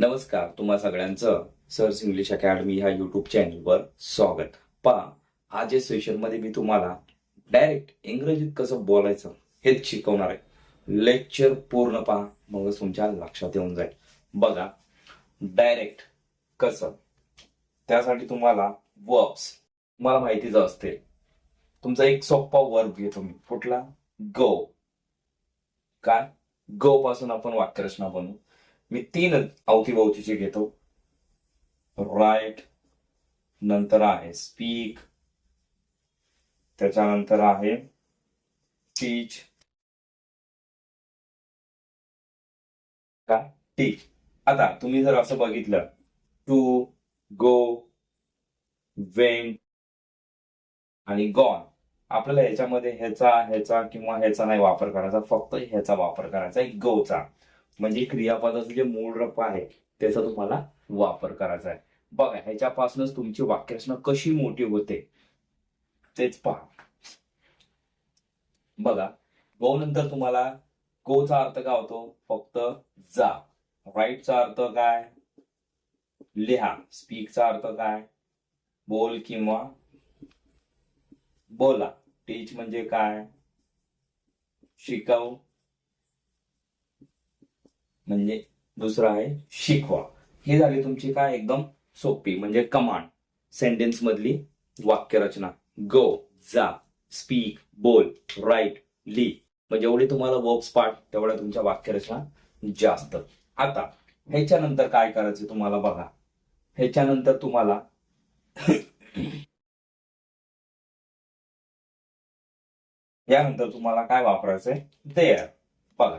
नमस्कार तुम्हा सगळ्यांचं सर्स इंग्लिश अकॅडमी ह्या युट्यूब चॅनलवर स्वागत. पहा आज या सेशनमध्ये मी तुम्हाला डायरेक्ट इंग्रजीत कसं बोलायचं हेच शिकवणार आहे. लेक्चर पूर्ण पहा मगच तुमच्या लक्षात येऊन जाईल. बघा डायरेक्ट कसं? त्यासाठी तुम्हाला वर्ब्स तुम्हाला माहितीच असते. तुमचा एक सोप्पा वर्ब घेतो मी. कुठला? गो काय? गो पासून आपण वाक्यरचना बनवू. मी तीन अवतीभोवतीचे घेतो राईट नंतर आहे स्पीक त्याच्यानंतर आहे टीच काय? टीच आता तुम्ही जर असं बघितलं टू गो वेन आणि गॉन आपल्याला ह्याच्यामध्ये ह्याचा ह्याचा किंवा ह्याचा नाही वापर करायचा फक्त ह्याचा वापर करायचा आहे गोचा म्हणजे क्रियापदाचं जे मूळ रप आहे त्याचा तुम्हाला वापर करायचा आहे. बघा ह्याच्यापासूनच तुमची वाक्यरचना कशी मोठी होते तेच पहा. बघा गो नंतर तुम्हाला गोचा अर्थ काय होतो? फक्त जा. राईटचा अर्थ काय? लिहा. स्पीकचा अर्थ काय? बोल किंवा बोला. टीच म्हणजे काय? शिकव. म्हणजे दुसरं आहे शिकवा. ही झाली तुमची काय एकदम सोपी म्हणजे कमांड सेंटेन्स मधली वाक्यरचना. गो जा स्पीक बोल राईट ली म्हणजे जेवढे तुम्हाला वर्ब्स पाठ तेवढ्या तुमच्या वाक्यरचना जास्त. आता ह्याच्यानंतर काय करायचं तुम्हाला बघा. ह्याच्यानंतर तुम्हाला यानंतर तुम्हाला काय वापरायचंय? देअर बघा.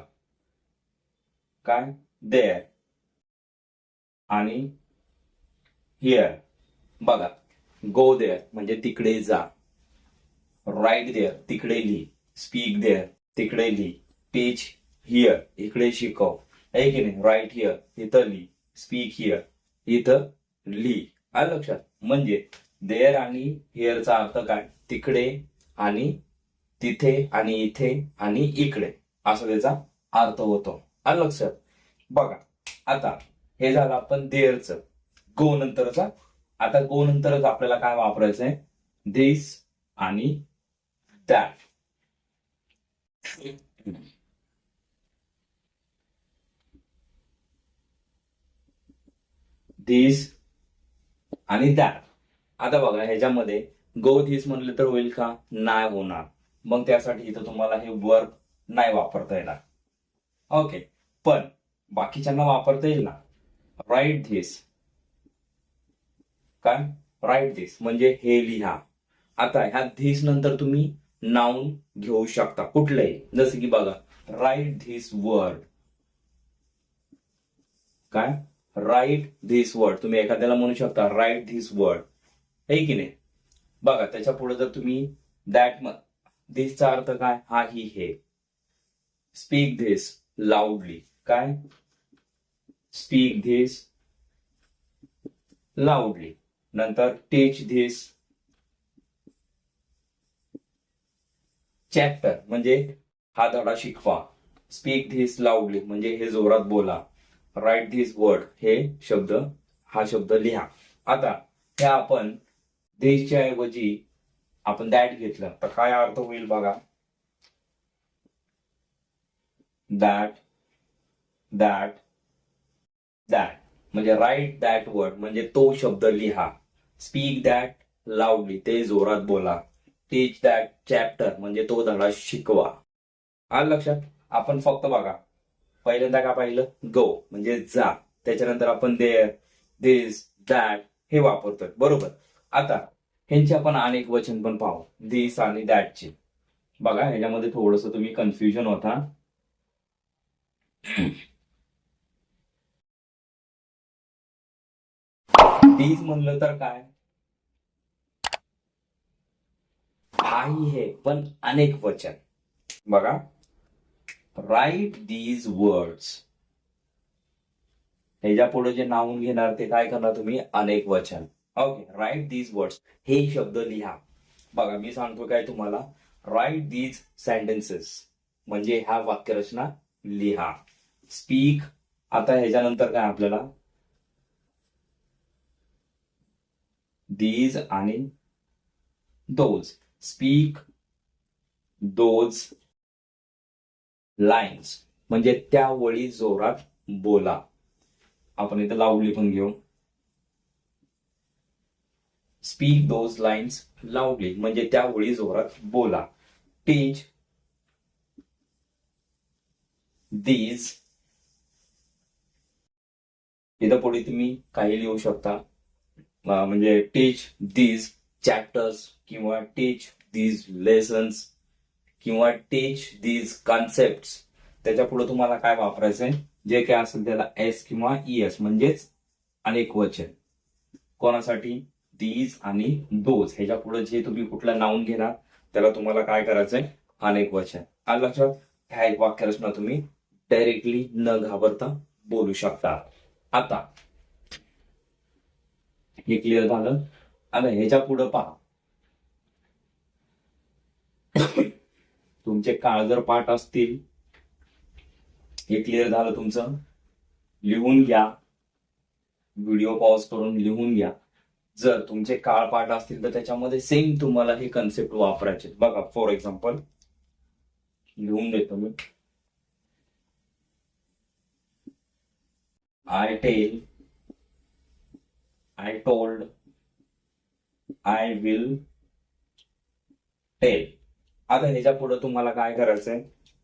काय? देअर आणि हिअर बघा. गो देअर म्हणजे तिकडे जा. राईट देअर तिकडे लिही. स्पीक देअर तिकडे लिही. टीच हिअर इकडे शिकव. आहे की नाही? राईट हिअर इथं लिही. स्पीक हिअर इथं लिही. आलं लक्षात? म्हणजे देअर आणि हिअरचा अर्थ काय? तिकडे आणि तिथे आणि इथे आणि इकडे. असं त्याचा अर्थ होतो. आलं लक्षात? बघा आता हे झालं आपण देअरचं गो नंतरचा. आता गो नंतरच आपल्याला काय वापरायचंय? दिस आणि दॅट दिस आणि दॅट आता बघा ह्याच्यामध्ये गो दिस म्हणलं तर होईल का? नाही होणार. मग त्यासाठी इथं तुम्हाला हे वर्क नाही वापरता येणार. ओके पण बाकीच्यांना वापरता येईल ना? राईट धिस काय? राईट धिस म्हणजे हे लिहा. आता ह्या धिस नंतर तुम्ही नाऊन घेऊ शकता. कुठलंही. जसं की बघा राईट धिस वर्ड काय? राईट धिस वर्ड तुम्ही एखाद्याला म्हणू शकता राईट धिस वर्ड है की नाही? बघा त्याच्या पुढे जर तुम्ही दॅट धिसचा अर्थ काय? हा ही हे. स्पीक धिस लाऊडली काय? स्पीक धिस लाऊडली नंतर टीच धिस चॅप्टर म्हणजे हा धडा शिकवा. स्पीक धिस लाऊडली म्हणजे हे जोरात बोला. राईट धिस वर्ड हे शब्द हा शब्द लिहा. आता हे आपण देशच्या ऐवजी आपण दॅट घेतलं. तर काय अर्थ होईल बघा? दॅट दॅट दॅट म्हणजे राईट दॅट वर्ड म्हणजे तो शब्द लिहा. स्पीक दॅट लाऊडली ते जोरात बोला. टीच दॅट चॅप्टर म्हणजे तो धडा शिकवा. आलं लक्षात? आपण फक्त बघा. पहिल्यांदा का पाहिलं? गो म्हणजे जा. त्याच्यानंतर आपण देअर दिस दॅट हे वापरतोय. बरोबर? आता ह्यांचे आपण अनेक वचन पण पाहू. दिस आणि दॅटचे बघा ह्याच्यामध्ये थोडस तुम्ही कन्फ्युजन होता. बीज म्हणलं तर काय? हाही हे पण अनेक वचन. बघा. राईट दीज वर्ड्स ह्याच्या पुढे जे नावून घेणार ते काय करणार तुम्ही? अनेक वचन. ओके राईट दीज वर्ड्स हे शब्द लिहा. बघा मी सांगतो काय तुम्हाला? राईट दीज सेंटेन्सेस म्हणजे ह्या वाक्यरचना लिहा. स्पीक आता ह्याच्यानंतर काय आपल्याला? दीज आणि दोज स्पीक दोज लाईन्स म्हणजे त्या वळी जोरात बोला. आपण इथं लावली पण घेऊ. स्पीक दोज लाईन्स लावली. म्हणजे त्या वळी जोरात बोला. टीच दीज इथं पुढे तुम्ही काही लिहू शकता. म्हणजे टीच दीज चॅप्टर्स किंवा टीच दीज लेसन्स किंवा टीच दीज कॉन्सेप्ट त्याच्या पुढे तुम्हाला काय वापरायचंय? जे काय असेल त्याला एस किंवा ई एस म्हणजेच अनेक वचन. कोणासाठी? दीज आणि दोज ह्याच्या पुढे जे तुम्ही कुठलं नाऊन घेणार त्याला तुम्हाला काय करायचंय? अनेक वचन. आणि लक्षात ह्या एक वाक्यरचना तुम्ही डायरेक्टली न घाबरता बोलू शकता. आता हे क्लिअर झालं. आणि ह्याच्या पुढे पहा. तुमचे काळ जर पाठ असतील हे क्लिअर झालं तुमचं. लिहून घ्या. व्हिडिओ पॉज करून लिहून घ्या. जर तुमचे काळ पाठ असतील तर त्याच्यामध्ये सेम तुम्हाला हे कन्सेप्ट वापरायचे बघा फॉर एक्झाम्पल लिहून देतो मी. I tell I told I will tell आता ह्याच्या पुढे तुम्हाला काय करायचंय?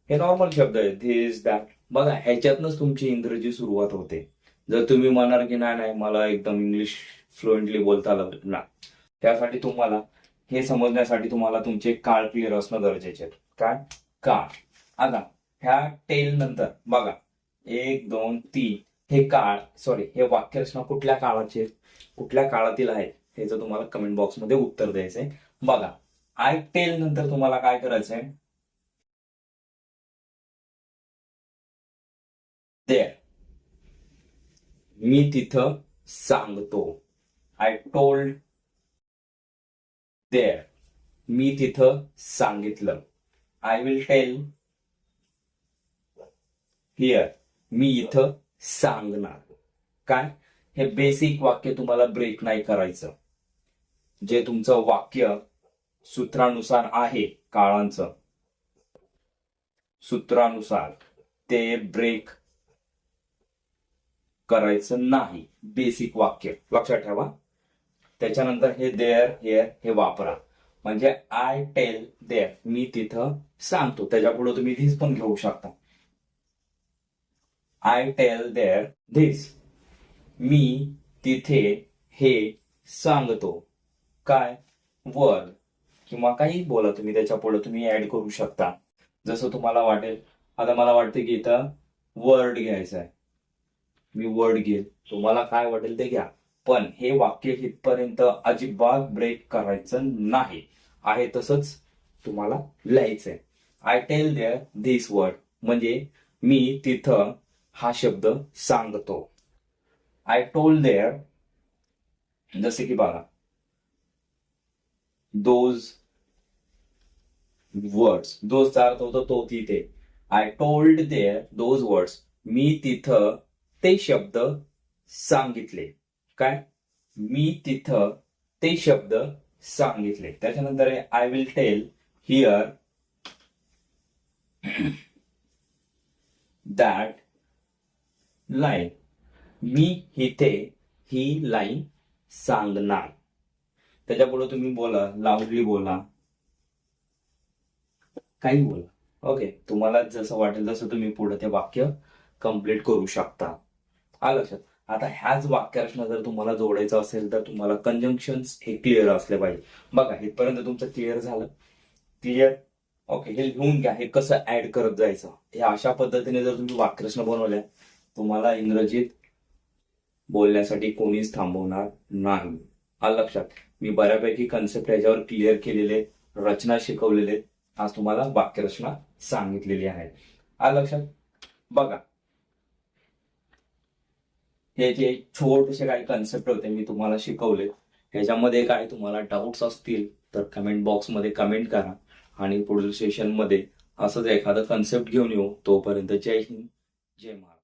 हे नॉर्मल शब्द आहे धिस दॅट बघा ह्याच्यातनच तुमची इंग्रजी सुरुवात होते. जर तुम्ही म्हणाल की नाही नाही मला एकदम इंग्लिश फ्लुएंटली बोलता आलं ना. त्यासाठी तुम्हाला हे समजण्यासाठी तुम्हाला तुमचे काळ क्लिअर असणं गरजेचे आहे काय? काळ. आता ह्या टेल नंतर बघा. एक दोन तीन. हे काळ सॉरी हे वाक्यरचना कुठल्या काळाचे कुठल्या काळातील आहे हे जर तुम्हाला कमेंट बॉक्समध्ये उत्तर द्यायचंय. बघा आय टेल नंतर तुम्हाला काय करायचंय? There. मी तिथं सांगतो. आय टोल्ड देअर मी तिथं सांगितलं. आय विल टेल हिअर मी इथं सांगणार. काय? हे बेसिक वाक्य तुम्हाला ब्रेक नाही करायचं. जे तुमचं वाक्य सूत्रानुसार आहे काळांचं. सूत्रानुसार ते ब्रेक करायचं नाही. बेसिक वाक्य. लक्षात ठेवा. त्याच्यानंतर हे देअर हेअर हे वापरा. म्हणजे आय टेल देअर मी तिथं सांगतो. त्याच्यापुढे तुम्ही धीस पण घेऊ शकता. आय टेल देअर धिस मी तिथे हे सांगतो. काय? वर्ड किंवा काही बोला तुम्ही त्याच्या पुढे तुम्ही ऍड करू शकता. जसं तुम्हाला वाटेल. आता मला वाटतं की इथं वर्ड घ्यायचं आहे. मी वर्ड घेईल. तुम्हाला काय वाटेल ते घ्या. पण हे वाक्य इथपर्यंत अजिबात ब्रेक करायचं नाही. आहे तसंच तुम्हाला लिहायचंय. I tell there this word म्हणजे मी तिथं हा शब्द सांगतो. आय टोल देअर जसे की बघा दोज वर्ड्स दोजचा अर्थ होतो तो तिथे. I told there those words मी तिथं ते शब्द सांगितले. काय? मी तिथं ते शब्द सांगितले. त्याच्यानंतर I will tell here that line मी इथे ही लाईन सांगणार. त्याच्या पुढे तुम्ही बोला लाऊडली बोला. काही बोला. ओके तुम्हाला जसं वाटेल तसं तुम्ही पुढे ते वाक्य कंप्लीट करू शकता. आलं लक्षात. आता ह्याच वाक्यरचना जर तुम्हाला जोडायचं असेल तर तुम्हाला कंजंक्शन हे क्लिअर असले पाहिजे. बघा इथपर्यंत तुमचं क्लिअर झालं. क्लिअर ओके हे लिहून घ्या. हे कसं ऍड करत जायचं? हे अशा पद्धतीने जर तुम्ही वाक्यरचना बनवल्या तुम्हाला इंग्रजीत बोलण्यासाठी कोणीच थांबवणार नाही. आलं लक्षात. मी बऱ्यापैकी कन्सेप्ट याच्यावर क्लिअर केलेले रचना शिकवलेले आज तुम्हाला वाक्यरचना सांगितलेली आहे. आलं लक्षात. बघा. हे जे छोटेसे काही कन्सेप्ट होते मी तुम्हाला शिकवले. ह्याच्यामध्ये काही तुम्हाला डाऊट्स असतील तर कमेंट बॉक्समध्ये कमेंट करा. आणि पुढील सेशनमध्ये असंच एखादं कन्सेप्ट घेऊन येऊ. तोपर्यंत जय हिंद जय महाराज